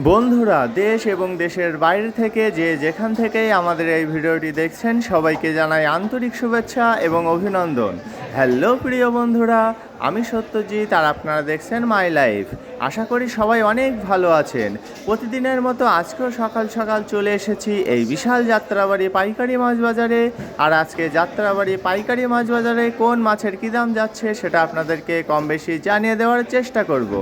বন্ধুরা, দেশ এবং দেশের বাইরে থেকে যে যেখান থেকেই আমাদের এই ভিডিওটি দেখছেন, সবাইকে জানাই আন্তরিক শুভেচ্ছা এবং অভিনন্দন। হ্যালো প্রিয় বন্ধুরা, আমি সত্যজিৎ আর আপনারা দেখছেন মাই লাইফ আশা করি সবাই অনেক ভালো আছেন। প্রতিদিনের মতো আজকেও সকাল সকাল চলে এসেছি এই বিশাল যাত্রাবাড়ি পাইকারি মাছ বাজারে। আর আজকে যাত্রাবাড়ি পাইকারি মাছ বাজারে কোন মাছের কী দাম যাচ্ছে সেটা আপনাদেরকে কম বেশি জানিয়ে দেওয়ার চেষ্টা করব।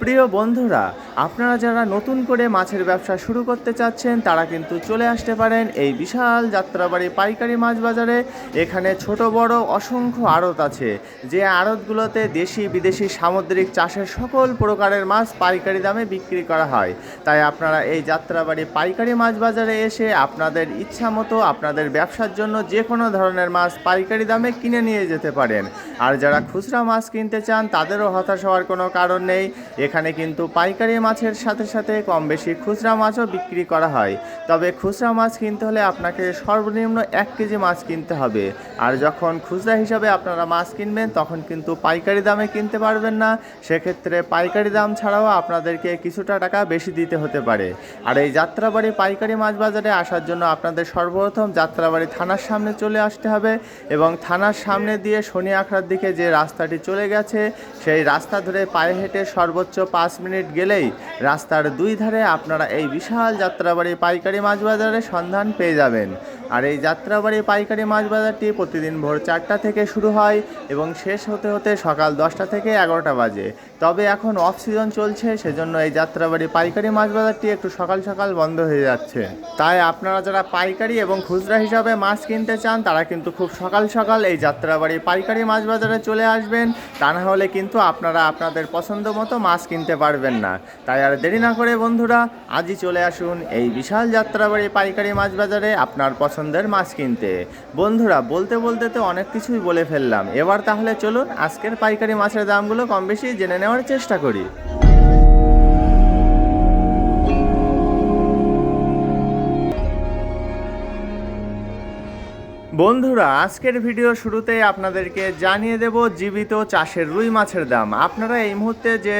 প্রিয় বন্ধুরা, আপনারা যারা নতুন করে মাছের ব্যবসা শুরু করতে চাচ্ছেন, তারা কিন্তু চলে আসতে পারেন এই বিশাল যাত্রাবাড়ি পাইকারি মাছ বাজারে। এখানে ছোট, বড়, অসংখ্য আড়ত আছে, যে আড়তগুলোতে দেশি বিদেশি সামুদ্রিক চাষের সকল প্রকারের মাছ পাইকারি দামে বিক্রি করা হয়। তাই আপনারা এই যাত্রাবাড়ি পাইকারি মাছ বাজারে এসে আপনাদের ইচ্ছা মতো আপনাদের ব্যবসার জন্য যে কোনো ধরনের মাছ পাইকারি দামে কিনে নিয়ে যেতে পারেন। আর যারা খুচরা মাছ কিনতে চান, তাদেরও হতাশ হওয়ার কোনো কারণ নেই। এখানে কিন্তু পাইকারি মাছের সাথে সাথে কম বেশি খুচরা মাছও বিক্রি করা হয়। তবে খুচরা মাছ কিনতে হলে আপনাকে সর্বনিম্ন এক কেজি মাছ কিনতে হবে। আর যখন খুচরা হিসাবে আপনারা মাছ কিনবেন, তখন কিন্তু পাইকারি দামে কিনতে পারবেন না। সেক্ষেত্রে পাইকারি দাম ছাড়াও আপনাদেরকে কিছুটা টাকা বেশি দিতে হতে পারে। আর এই যাত্রাবাড়ি পাইকারি মাছ বাজারে আসার জন্য আপনাদের সর্বপ্রথম যাত্রাবাড়ি থানার সামনে চলে আসতে হবে এবং থানার সামনে দিয়ে শনি আখড়ার দিকে যে রাস্তাটি চলে গেছে, সেই রাস্তা ধরে পায়ে হেঁটে সর্বোচ্চ পাঁচ মিনিট গেলেই রাস্তার দুই ধারে আপনারা এই বিশাল যাত্রাবাড়ি পাইকারি মাছ বাজারে সন্ধান পেয়ে যাবেন। আর এই যাত্রাবাড়ি পাইকারি মাছ বাজারটি প্রতিদিন ভোর চারটা থেকে শুরু হয়। এবং শেষ হতে হতে সকাল দশটা থেকে এগারোটা বাজে। তবে এখন অফ সিজন চলছে, সেজন্য এই যাত্রাবাড়ি পাইকারি মাছ বাজারটি একটু সকাল সকাল বন্ধ হয়ে যাচ্ছে। তাই আপনারা যারা পাইকারি এবং খুচরা হিসাবে মাছ কিনতে চান, তারা কিন্তু খুব সকাল সকাল এই যাত্রাবাড়ি পাইকারি মাছ বাজারে চলে আসবেন। তা না হলে কিন্তু আপনারা আপনাদের পছন্দ মতো মাছ কিনতে পারবেন না। তাই আর দেরি না করে বন্ধুরা, আজই চলে আসুন এই বিশাল যাত্রাবাড়ি পাইকারি মাছ বাজারে আপনার পছন্দের মাছ কিনতে। বন্ধুরা, বলতে বলতে তো অনেক কিছুই বলে ফেললাম। এবার তাহলে চলুন আজকের পাইকারি মাছের দামগুলো কম বেশি জেনে নেওয়ার চেষ্টা করি। বন্ধুরা, আজকের ভিডিও শুরুতেই আপনাদেরকে জানিয়ে দেব জীবিত চাষের রুই মাছের দাম। আপনারা এই মুহূর্তে যে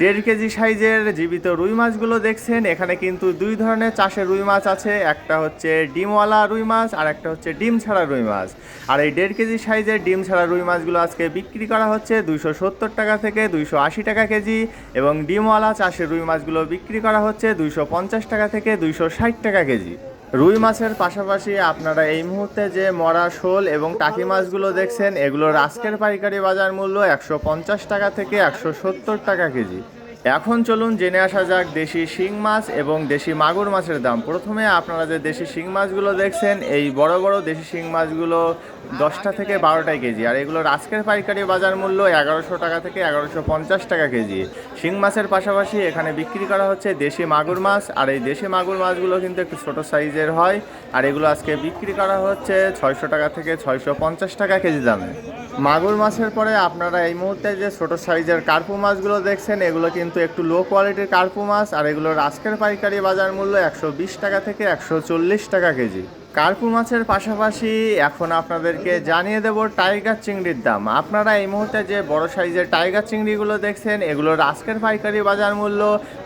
দেড় কেজি সাইজের জীবিত রুই মাছগুলো দেখছেন, এখানে কিন্তু দুই ধরনের চাষের রুই মাছ আছে। একটা হচ্ছে ডিমওয়ালা রুই মাছ, আর একটা হচ্ছে ডিম ছাড়া রুই মাছ। আর এই দেড় কেজি সাইজের ডিম ছাড়া রুই মাছগুলো আজকে বিক্রি করা হচ্ছে দুইশো সত্তর টাকা থেকে দুইশো আশি টাকা কেজি, এবং ডিমওয়ালা চাষের রুই মাছগুলো বিক্রি করা হচ্ছে দুইশো পঞ্চাশ টাকা থেকে দুইশো ষাট টাকা কেজি। রুই মাছের পাশাপাশি আপনারা এই মুহূর্তে যে মরা শোল এবং টাকি মাছগুলো দেখছেন, এগুলোর আজকের পাইকারি বাজার মূল্য একশো পঞ্চাশ টাকা থেকে একশো সত্তর টাকা কেজি। এখন চলুন জেনে আসা যাক দেশি শিং মাছ এবং দেশি মাগুর মাছের দাম। প্রথমে আপনারা যে দেশি শিং মাছগুলো দেখছেন, এই বড় বড় দেশি শিং মাছগুলো দশটা থেকে বারোটায় কেজি, আর এগুলোর আজকের পাইকারি বাজার মূল্য এগারোশো টাকা থেকে এগারোশো পঞ্চাশ টাকা কেজি। শিং মাছের পাশাপাশি এখানে বিক্রি করা হচ্ছে দেশি মাগুর মাছ, আর এই দেশি মাগুর মাছগুলো কিন্তু একটু ছোটো সাইজের হয়, আর এগুলো আজকে বিক্রি করা হচ্ছে ছয়শো টাকা থেকে ছয়শো পঞ্চাশ টাকা কেজি দামে। মাগুর মাছের পরে আপনারা এই মুহূর্তে যে ছোট সাইজের কার্পু মাছগুলো দেখছেন, এগুলো কিন্তু একটু লো কোয়ালিটির কার্পু মাছ, আর এগুলোর আজকের পাইকারি বাজার মূল্য একশো বিশ টাকা থেকে একশো চল্লিশ টাকা কেজি। কার্পু মাছের পাশাপাশি এখন আপনাদেরকে জানিয়ে দেব টাইগার চিংড়ির দাম। আপনারা এই মুহূর্তে যে বড় সাইজের টাইগার চিংড়িগুলো দেখছেন, এগুলোর আজকের পাইকারি বাজার মূল্য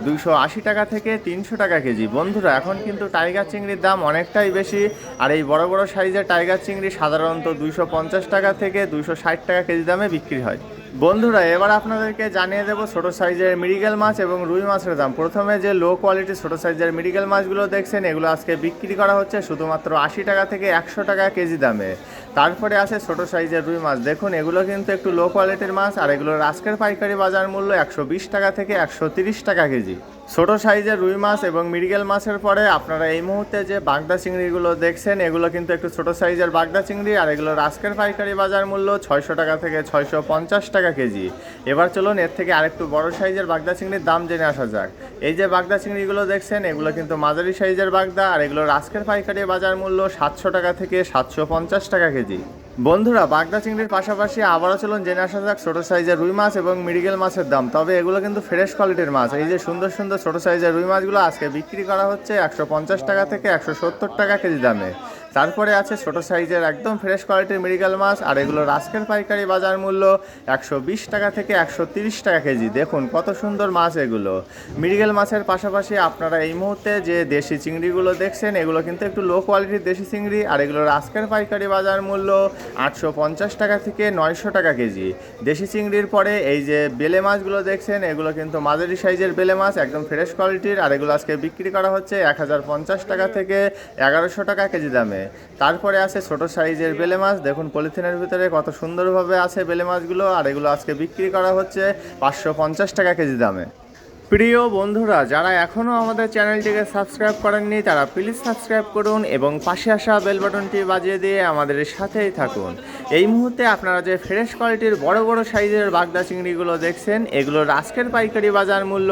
দুইশো আশি টাকা থেকে তিনশো টাকা কেজি। বন্ধুরা, এখন কিন্তু টাইগার চিংড়ির দাম অনেকটাই বেশি, আর এই বড় বড় সাইজের টাইগার চিংড়ি সাধারণত দুইশো পঞ্চাশ টাকা থেকে দুইশো ষাট টাকা কেজি দামে বিক্রি হয়। বন্ধুরা, এবার আপনাদেরকে জানিয়ে দেবো ছোট সাইজের মিরিগেল মাছ এবং রুই মাছের দাম। প্রথমে যে লো কোয়ালিটির ছোট সাইজের মিরিগেল মাছগুলো দেখছেন, এগুলো আজকে বিক্রি করা হচ্ছে শুধুমাত্র আশি টাকা থেকে একশো টাকা কেজি দামে। তারপরে আছে ছোট সাইজের রুই মাছ। দেখুন, এগুলো কিন্তু একটু লো কোয়ালিটির মাছ, আর এগুলোর আজকের পাইকারি বাজার মূল্য একশো বিশ টাকা থেকে একশো টাকা কেজি। ছোট সাইজের রুই মাছ এবং মিরিগেল মাছের পরে আপনারা এই মুহূর্তে যে বাগদা চিংড়িগুলো দেখছেন, এগুলো কিন্তু একটু ছোট সাইজের বাগদা চিংড়ি আর এগুলোর আজকের পাইকারি বাজার মূল্য ছয়শো টাকা থেকে ছয়শো পঞ্চাশ টাকা কেজি। এবার চলুন এর থেকে আরেকটু বড় সাইজের বাগদা চিংড়ির দাম জেনে আসা যাক। এই যে বাগদা চিংড়িগুলো দেখছেন, এগুলো কিন্তু মাঝারি সাইজের বাগদা আর এগুলোর আজকের পাইকারি বাজার মূল্য সাতশো টাকা থেকে সাতশো পঞ্চাশ টাকা কেজি। বন্ধুরা, বাগদা চিংড়ির পাশাপাশি আবারও চলুন জেনে আসা যাক ছোটো সাইজের রুই মাছ এবং মিরিগেল মাছের দাম। তবে এগুলো কিন্তু ফ্রেশ কোয়ালিটির মাছ। এই যে সুন্দর সুন্দর ছোটো সাইজের রুই মাছগুলো আজকে বিক্রি করা হচ্ছে একশো পঞ্চাশ টাকা থেকে একশো সত্তর টাকা কেজি দামে। তারপরে আছে ছোট সাইজের একদম ফ্রেশ কোয়ালিটির মৃগেল মাছ, আর এগুলোর আজকের পাইকারি বাজার মূল্য একশো বিশ টাকা থেকে একশো তিরিশ টাকা কেজি। দেখুন কত সুন্দর মাছ এগুলো। মৃগেল মাছের পাশাপাশি আপনারা এই মুহূর্তে যে দেশি চিংড়িগুলো দেখছেন, এগুলো কিন্তু একটু লো কোয়ালিটির দেশি চিংড়ি, আর এগুলোর আজকের পাইকারি বাজার মূল্য আটশো পঞ্চাশ টাকা থেকে নয়শো টাকা কেজি। দেশি চিংড়ির পরে এই যে বেলে মাছগুলো দেখছেন, এগুলো কিন্তু মাঝারি সাইজের বেলে মাছ, একদম ফ্রেশ কোয়ালিটির আর এগুলো আজকে বিক্রি করা হচ্ছে এক হাজার পঞ্চাশ টাকা থেকে এগারোশো টাকা কেজি দামে। তারপরে আছে ছোট সাইজের বেলে মাছ। দেখুন, পলিথিনের ভিতরে কত সুন্দরভাবে আছে বেলে মাছগুলো, আর এগুলো আজকে বিক্রি করা হচ্ছে পাঁচশো পঞ্চাশ টাকা কেজি দামে। প্রিয় বন্ধুরা, যারা এখনও আমাদের চ্যানেলটিকে সাবস্ক্রাইব করেননি, তারা প্লিজ সাবস্ক্রাইব করুন এবং পাশে আসা বেল বাটনটি বাজিয়ে দিয়ে আমাদের সাথেই থাকুন। এই মুহূর্তে আপনারা যে ফ্রেশ কোয়ালিটির বড় বড় সাইজের বাগদা চিংড়িগুলো দেখছেন, এগুলোর আজকের পাইকারি বাজার মূল্য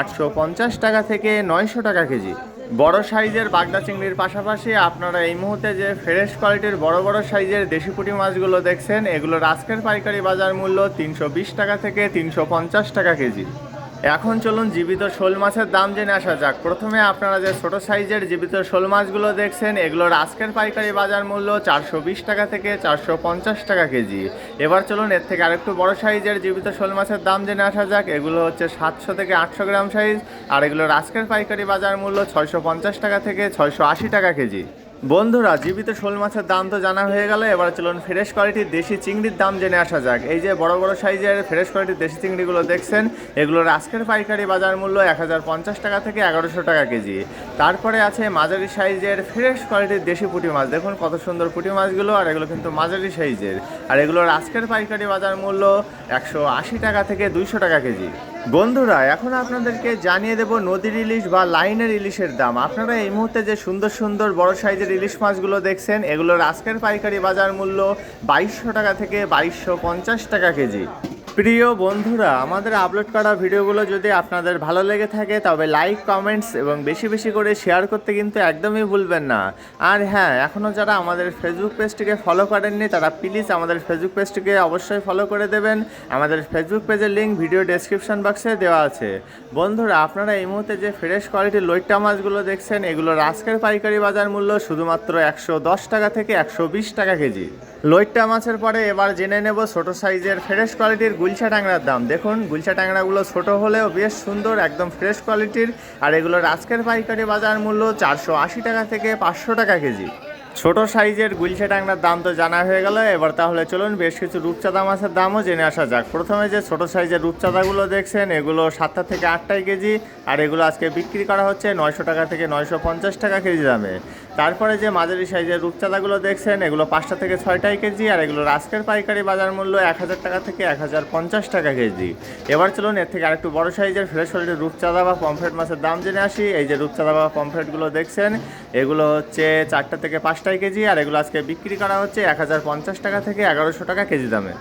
আটশো পঞ্চাশ টাকা থেকে নয়শো টাকা কেজি। বড় সাইজের বাগদা চিংড়ির পাশাপাশি আপনারা এই মুহূর্তে যে ফ্রেশ কোয়ালিটির বড় বড় সাইজের দেশি পুঁটি মাছগুলো দেখছেন, এগুলোর আজকের পাইকারি বাজার মূল্য তিনশো বিশ টাকা থেকে তিনশো পঞ্চাশ টাকা কেজি। এখন চলুন জীবিত শোল মাছের দাম জেনে আসা যাক। প্রথমে আপনারা যে ছোট সাইজের জীবিত শোল মাছগুলো দেখছেন, এগুলোর আজকের পাইকারি বাজার মূল্য চারশো বিশ টাকা থেকে চারশো পঞ্চাশ টাকা কেজি। এবার চলুন এর থেকে আরেকটু বড় সাইজের জীবিত শোল মাছের দাম জেনে আসা যাক। এগুলো হচ্ছে সাতশো থেকে আটশো গ্রাম সাইজ, আর এগুলোর আজকের পাইকারি বাজার মূল্য ছয়শো পঞ্চাশ টাকা থেকে ছয়শো আশি টাকা কেজি। বন্ধুরা, জীবিত শোল মাছের দাম তো জানা হয়ে গেল, এবার চলুন ফ্রেশ কোয়ালিটির দেশি চিংড়ির দাম জেনে আসা যাক। এই যে বড় বড় সাইজের ফ্রেশ কোয়ালিটির দেশি চিংড়িগুলো দেখছেন, এগুলোর আজকের পাইকারি বাজার মূল্য এক হাজার পঞ্চাশ টাকা থেকে এগারোশো টাকা কেজি। তারপরে আছে মাঝারি সাইজের ফ্রেশ কোয়ালিটির দেশি পুঁটি মাছ। দেখুন কত সুন্দর পুঁটি মাছগুলো, আর এগুলো কিন্তু মাঝারি সাইজের। আর এগুলোর আজকের পাইকারি বাজার মূল্য একশো আশি টাকা থেকে দুইশো টাকা কেজি। বন্ধুরা, এখন আপনাদেরকে জানিয়ে দেব নদীর ইলিশ বা লাইনের ইলিশের দাম। আপনারা এই মুহূর্তে যে সুন্দর সুন্দর বড় সাইজের ইলিশ মাছগুলো দেখছেন, এগুলোর আজকের পাইকারি বাজার মূল্য বাইশশো টাকা থেকে বাইশশো পঞ্চাশ টাকা কেজি। প্রিয় বন্ধুরা, আমাদের আপলোড করা ভিডিওগুলো যদি আপনাদের ভালো লেগে থাকে, তবে লাইক কমেন্টস এবং বেশি বেশি করে শেয়ার করতে কিন্তু একদমই ভুলবেন না। আর হ্যাঁ এখনও যারা আমাদের ফেসবুক পেজটিকে ফলো করেননি, তারা প্লিজ আমাদের ফেসবুক পেজটিকে অবশ্যই ফলো করে দেবেন। আমাদের ফেসবুক পেজের লিঙ্ক ভিডিও ডেসক্রিপশন বক্সে দেওয়া আছে। বন্ধুরা, আপনারা এই মুহূর্তে যে ফ্রেশ কোয়ালিটির লইট্টা মাছগুলো দেখছেন, এগুলোর আজকের পাইকারি বাজার মূল্য শুধুমাত্র একশো দশ টাকা থেকে একশো বিশ টাকা কেজি। লইট্টা মাছের পরে এবার জেনে নেব ছোট সাইজের ফ্রেশ কোয়ালিটির গুলছা ট্যাংরার দাম। দেখুন গুলছা ট্যাংরাগুলো ছোট হলেও বেশ সুন্দর, একদম ফ্রেশ কোয়ালিটির আর এগুলোর আজকের পাইকারি বাজার মূল্য চারশো আশি টাকা থেকে পাঁচশো টাকা কেজি। ছোট সাইজের গুলশা ট্যাংরার দাম তো জানা হয়ে গেল। এবার তাহলে চলুন বেশ কিছু রূপচাঁদা মাছের দামও জেনে আসা যাক। প্রথমে যে ছোট সাইজের রূপচাঁদাগুলো দেখছেন, এগুলো সাতটা থেকে আটটাই কেজি আর এগুলো আজকে বিক্রি করা হচ্ছে নয়শো টাকা থেকে নয়শো পঞ্চাশ টাকা কেজি দামে। তারপরে যে মাঝারি সাইজের রূপচাঁদাগুলো দেখছেন, এগুলো পাঁচটা থেকে ছয়টাই কেজি আর এগুলোর আজকের পাইকারি বাজার মূল্য এক হাজার টাকা থেকে এক হাজার পঞ্চাশ টাকা কেজি। এবার চলুন এর থেকে আরেকটু বড় সাইজের ফ্রেশ হলিডের রূপচাঁদা বা পমফ্রেট মাছের দাম জেনে আসি। এই যে রূপচাঁদা বা পমফ্রেটগুলো দেখছেন, এগুলো হচ্ছে চারটা থেকে পাঁচটাই কেজি আর এগুলো আজকে বিক্রি করা হচ্ছে এক হাজার পঞ্চাশ টাকা থেকে এগারোশো টাকা কেজি দামে।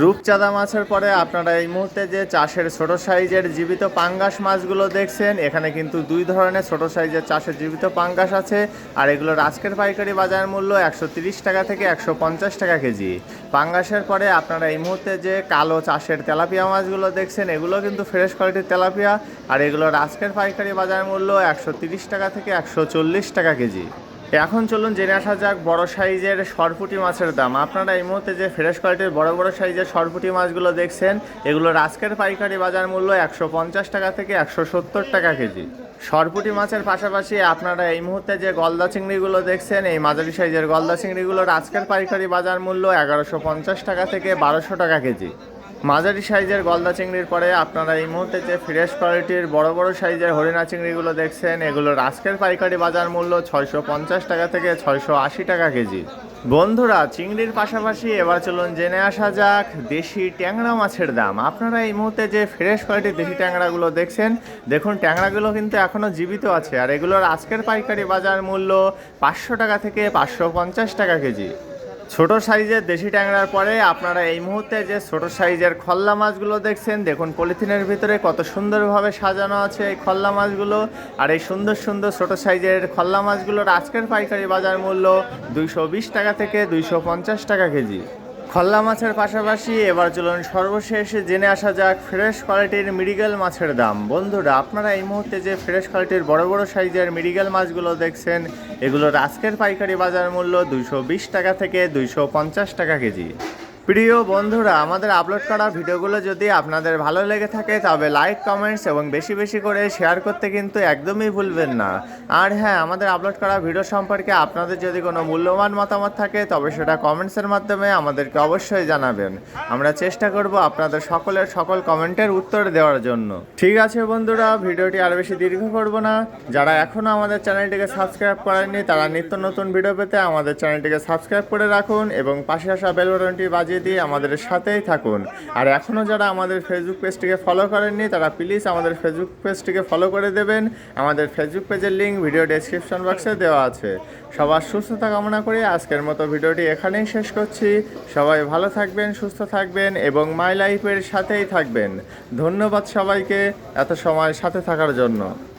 রূপচাঁদা মাছের পরে আপনারা এই মুহূর্তে যে চাষের ছোট সাইজের জীবিত পাঙ্গাস মাছগুলো দেখছেন, এখানে কিন্তু দুই ধরনের ছোট সাইজের চাষের জীবিত পাঙ্গাস আছে, আর এগুলোর আজকের পাইকারি বাজার মূল্য একশো টাকা থেকে একশো পঞ্চাশ টাকা কেজি। পাঙ্গাসের পরে আপনারা এই মুহূর্তে যে কালো চাষের তেলাপিয়া মাছগুলো দেখছেন, এগুলো কিন্তু ফ্রেশ কোয়ালিটির তেলাপিয়া, আর এগুলোর আজকের পাইকারি বাজার মূল্য একশো টাকা থেকে একশো চল্লিশ টাকা কেজি। এখন চলুন জেনে আসা যাক বড় সাইজের সরপুটি মাছের দাম। আপনারা এই মুহূর্তে যে ফ্রেশ কোয়ালিটির বড় বড় সাইজের সরপুটি মাছগুলো দেখছেন, এগুলোর আজকের পাইকারি বাজার মূল্য একশো পঞ্চাশ টাকা থেকে একশো সত্তর টাকা কেজি। সরপুটি মাছের পাশাপাশি আপনারা এই মুহূর্তে যে গলদা চিংড়িগুলো দেখছেন, এই মাঝারি সাইজের গলদা চিংড়িগুলোর আজকের পাইকারি বাজার মূল্য এগারোশো টাকা থেকে বারোশো টাকা কেজি। মাঝারি সাইজের গলদা চিংড়ির পরে আপনারা এই মুহূর্তে যে ফ্রেশ কোয়ালিটির বড় বড় সাইজের হরিণা চিংড়িগুলো দেখছেন, এগুলোর আজকের পাইকারি বাজার মূল্য ছয়শো পঞ্চাশ টাকা থেকে ছয়শো আশি টাকা কেজি। বন্ধুরা, চিংড়ির পাশাপাশি এবার চলুন জেনে আসা যাক দেশি ট্যাংরা মাছের দাম। আপনারা এই মুহূর্তে যে ফ্রেশ কোয়ালিটির দেশি ট্যাংরাগুলো দেখছেন, দেখুন ট্যাংরাগুলো কিন্তু এখনও জীবিত আছে, আর এগুলোর আজকের পাইকারি বাজার মূল্য পাঁচশো টাকা থেকে পাঁচশো পঞ্চাশ টাকা কেজি। ছোট সাইজের দেশি ট্যাংরার পরে আপনারা এই মুহূর্তে যে ছোট সাইজের খল্লা মাছগুলো দেখছেন, দেখুন পলিথিনের ভিতরে কত সুন্দরভাবে সাজানো আছে এই খল্লা মাছগুলো। আর এই সুন্দর সুন্দর ছোট সাইজের খল্লা মাছগুলোর আজকের পাইকারি বাজার মূল্য দুইশো বিশ টাকা থেকে দুইশো পঞ্চাশ টাকা কেজি। খল্লা মাছের পাশাপাশি এবার চলুন সর্বশেষ জেনে আসা যাক ফ্রেশ কোয়ালিটির মিরিগেল মাছের দাম। বন্ধুরা, আপনারা এই মুহূর্তে যে ফ্রেশ কোয়ালিটির বড় বড় সাইজের মিরিগেল মাছগুলো দেখছেন, এগুলোর আজকের পাইকারি বাজার মূল্য দুইশো বিশ টাকা থেকে দুইশো পঞ্চাশ টাকা কেজি। প্রিয় বন্ধুরা, আমাদের আপলোড করা ভিডিওগুলো যদি আপনাদের ভালো লেগে থাকে, তবে লাইক কমেন্টস এবং বেশি বেশি করে শেয়ার করতে কিন্তু একদমই ভুলবেন না। আর হ্যাঁ আমাদের আপলোড করা ভিডিও সম্পর্কে আপনাদের যদি কোনো মূল্যবান মতামত থাকে, তবে সেটা কমেন্টসের মাধ্যমে আমাদেরকে অবশ্যই জানাবেন। আমরা চেষ্টা করব আপনাদের সকলের সকল কমেন্টের উত্তর দেওয়ার জন্য। ঠিক আছে বন্ধুরা, ভিডিওটি আর বেশি দীর্ঘ করব না। যারা এখনও আমাদের চ্যানেলটিকে সাবস্ক্রাইব করেননি, তারা নিত্য নতুন ভিডিও পেতে আমাদের চ্যানেলটিকে সাবস্ক্রাইব করে রাখুন এবং পাশে আসা বেল বাটনটি বাজিয়ে দিয়ে আমাদের সাথেই থাকুন। আর এখনও যারা আমাদের ফেসবুক পেজটিকে ফলো করেননি, তারা প্লিজ আমাদের ফেসবুক পেজটিকে ফলো করে দেবেন। আমাদের ফেসবুক পেজের লিঙ্ক ভিডিও ডেসক্রিপশন বক্সে দেওয়া আছে। সবার সুস্থতা কামনা করে। আজকের মতো ভিডিওটি এখানেই শেষ করছি। সবাই ভালো থাকবেন, সুস্থ থাকবেন এবং মাই লাইফের সাথেই থাকবেন। ধন্যবাদ সবাইকে এত সময় সাথে থাকার জন্য।